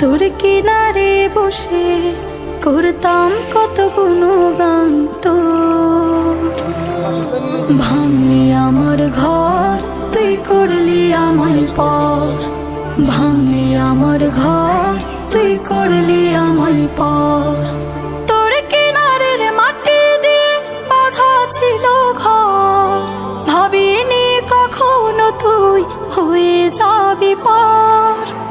তোর কিনারে বসে করতাম কত গুণগান তোর। ভাঙলি আমার ঘর, তুই করলি আমায় পর। ভাঙলি আমার ঘর, তুই করলি আমায় পর। তোর কিনারের মাটি দিয়ে বাধা ছিল ঘর। ভাবিনি কখনো তুই হয়ে যাবি পার।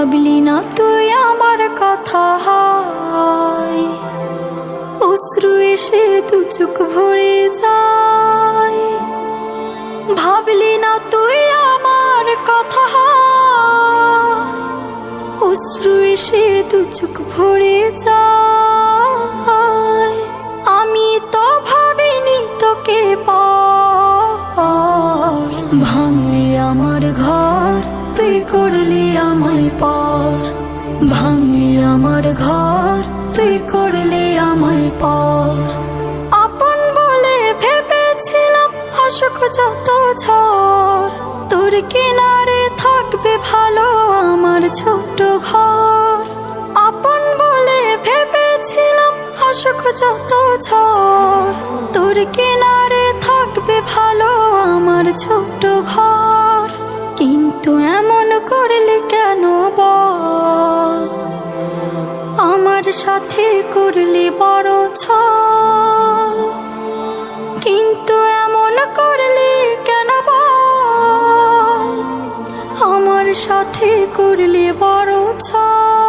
ভাবলি না তুই আমার কথা হয়। অশ্রু এসে দু চোখ ভরে যায়। ভাবলি না তুই আমার কথা অশ্রু এসে দু চোখ ভরে যায়। আমি তো ভাবিনি তোকে পার ভাঙলি আমার ঘর তুই করলি আমায় পর। ভাঙলি আমার ঘর, তুই করলি আমায় পর। আপন বলে ভেবেছিলাম অসুখ যত ঝড়। তোর কিনারে থাকবে ভালো আমার ছোট্ট ঘর। আপন বলে ভেবেছিলাম অসুখ যত ঝড়। তোর কিনারে থাকবে ভালো আমার ছোট্ট ঘর। কিন্তু এমন করলে কেন আমার সাথে করলে বড় ছ কিন্তু এমন করলে কেন আমার সাথে করলে বড় ছল।